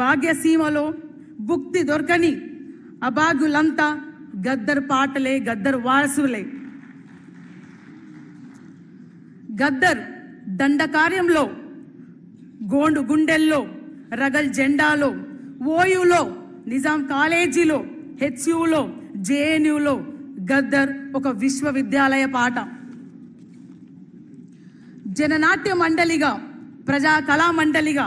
భాగ్యసీమలో భుక్తి దొరకని అభాగ్యులంతా గద్దర్ పాటలే గద్దర్ వారసులే. గద్దర్ దండకార్యంలో గోండు గుండెల్లో రగల్ జెండాలో ఓయులో నిజాం కాలేజీలో హెచ్యులో జేఎన్యులో గద్దర్ ఒక విశ్వవిద్యాలయ పాట. జననాట్య మండలిగా ప్రజా కళా మండలిగా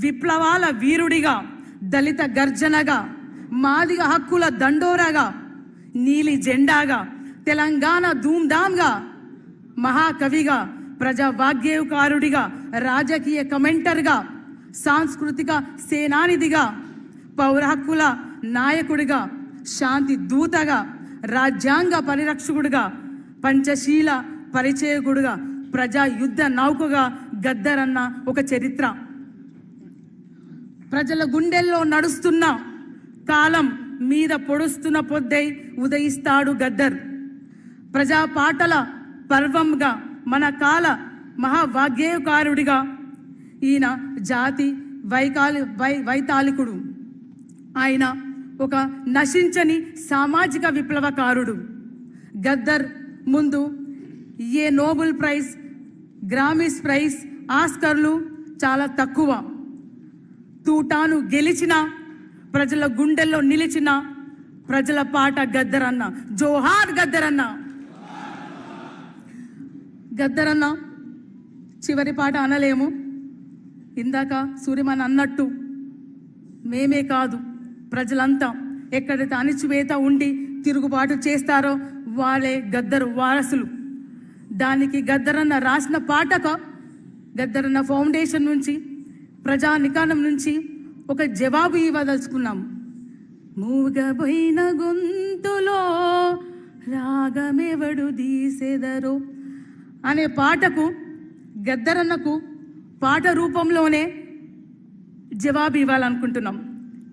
విప్లవాల వీరుడిగా దళిత గర్జనగా మాదిగ హక్కుల దండోరాగా నీలి జెండాగా తెలంగాణ ధూమ్ధామ్గా మహాకవిగా ప్రజావాగ్యేయకారుడిగా రాజకీయ కమెంటర్గా సాంస్కృతిక సేనానిధిగా పౌర హక్కుల నాయకుడిగా శాంతి దూతగా రాజ్యాంగ పరిరక్షకుడిగా పంచశీల పరిచయకుడుగా ప్రజా యుద్ధ నౌకగా గద్దరన్న ఒక చరిత్ర. ప్రజల గుండెల్లో నడుస్తున్న కాలం మీద పొడుస్తున్న పొద్దై ఉదయిస్తాడు గద్దర్. ప్రజా పాటల పర్వంగా మన కాల మహావాగ్గేయకారుడిగా ఈయన జాతి వైకాలి వై వైతాళికుడు. ఆయన ఒక నశించని సామాజిక విప్లవకారుడు. గద్దర్ ముందు ఏ నోబెల్ ప్రైజ్ గ్రామీస్ ప్రైజ్ ఆస్కర్లు చాలా తక్కువ. తూటాను గెలిచిన ప్రజల గుండెల్లో నిలిచిన ప్రజల పాట గద్దరన్న జోహార్ గద్దరన్న. గద్దరన్న చివరి పాట అనలేము. ఇందాక సూర్యమన్ అన్నట్టు మేమే కాదు ప్రజలంతా ఎక్కడైతే అణిచివేత ఉండి తిరుగుబాటు చేస్తారో వాళ్ళే గద్దరు వారసులు. దానికి గద్దరన్న రాసిన పాటక గద్దరన్న ఫౌండేషన్ నుంచి ప్రజా నికాణం నుంచి ఒక జవాబు ఇవ్వదలుచుకున్నాం. మూగబోయిన గొంతులో రాగమెవడు దీసెదరు అనే పాటకు గద్దరన్నకు పాట రూపంలోనే జవాబు ఇవ్వాలనుకుంటున్నాం.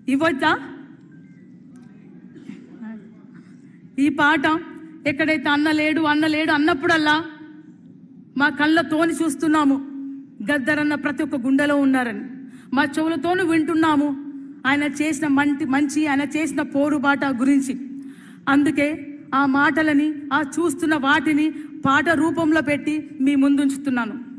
ఇవ్వచ్చా? ఈ పాట ఎక్కడైతే అన్న లేడు అన్న లేడు అన్నప్పుడల్లా మా కళ్ళతోని చూస్తున్నాము. గద్దరన్న ప్రతి ఒక్క గుండెలో ఉన్నారని. మా చెవులతోనూ వింటున్నాము. ఆయన చేసిన మంటి మంచి ఆయన చేసిన పోరుబాట గురించి. అందుకే ఆ మాటలని ఆ చూస్తున్న వాటిని పాట రూపంలో పెట్టి మీ ముందుంచుతున్నాను.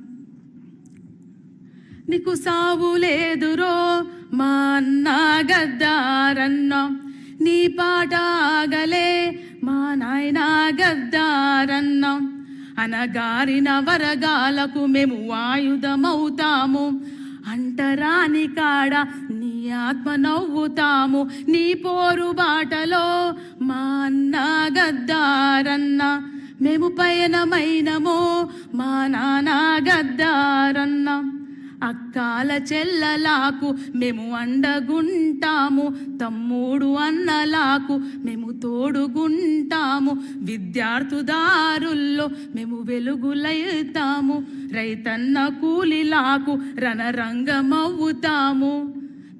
నీకు సావు లేదురో మా అన్న గద్దారన్న. నీ పాట ఆగలే మా నాయన గద్దారన్నా. అనగారిన వరగాలకు మేము ఆయుధమవుతాము. అంటరాని కాడ నీ ఆత్మ నవ్వుతాము. నీ పోరు బాటలో మా అన్న గద్దారన్న. మేము పయనమైనమో మా నాన్న గద్దారన్నా. అక్కాల చెల్లలాకు మేము అండగుంటాము తమ్ముడు అన్నలాకు మేము తోడుగుంటాము విద్యార్థుదారుల్లో మేము వెలుగులైతాము రైతన్న కూలిలాకు రణరంగమవుతాము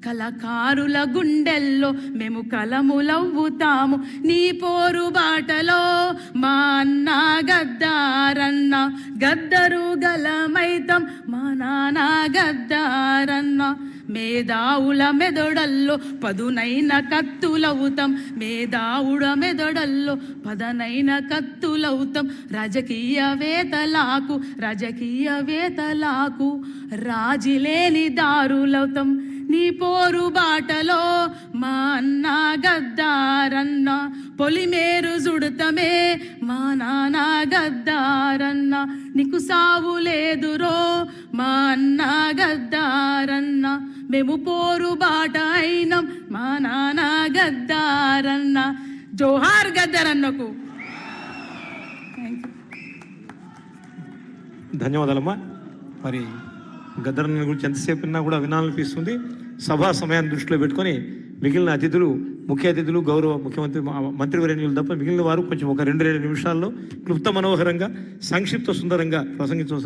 కళకారుల గుండెల్లో మేము కలములవ్వుతాము. నీ పోరు బాటలో మా అన్న గద్దారన్న గద్దరు గలమైతం మా నాన్న గద్దారన్న. మేధావుల మెదడల్లో పదునైన కత్తులవుతాం మేధావుడ మెదడల్లో పదనైన కత్తులవుతాం. రాజకీయవేతలాకు రాజకీయవేతలాకు రాజకీయ రాజిలేని దారులవుతాం. నీ పోరు బాటలో మా అన్న గద్దారన్న పొలిమేరు జుడతమే మా నాన్న గద్దారన్న. నీకు సావు లేదురో మా అన్న గద్దారన్న. మేము పోరు బాట అయినాం మా నాన్న గద్దారన్న. జోహార్ గద్దారన్నకు. ధన్యవాదాలమ్మా. మరి గద్దరన్న గురించి ఎంతసేపు విన్నా కూడా వినాలనిపిస్తుంది సభా సమయాన్ని దృష్టిలో పెట్టుకొని మిగిలిన అతిథులు ముఖ్య అతిథులు గౌరవ ముఖ్యమంత్రి మంత్రివర్యులు తప్ప మిగిలిన వారు కొంచెం ఒక రెండు రెండు నిమిషాల్లో క్లుప్త మనోహరంగా సంక్షిప్త సుందరంగా ప్రసంగించవలసిన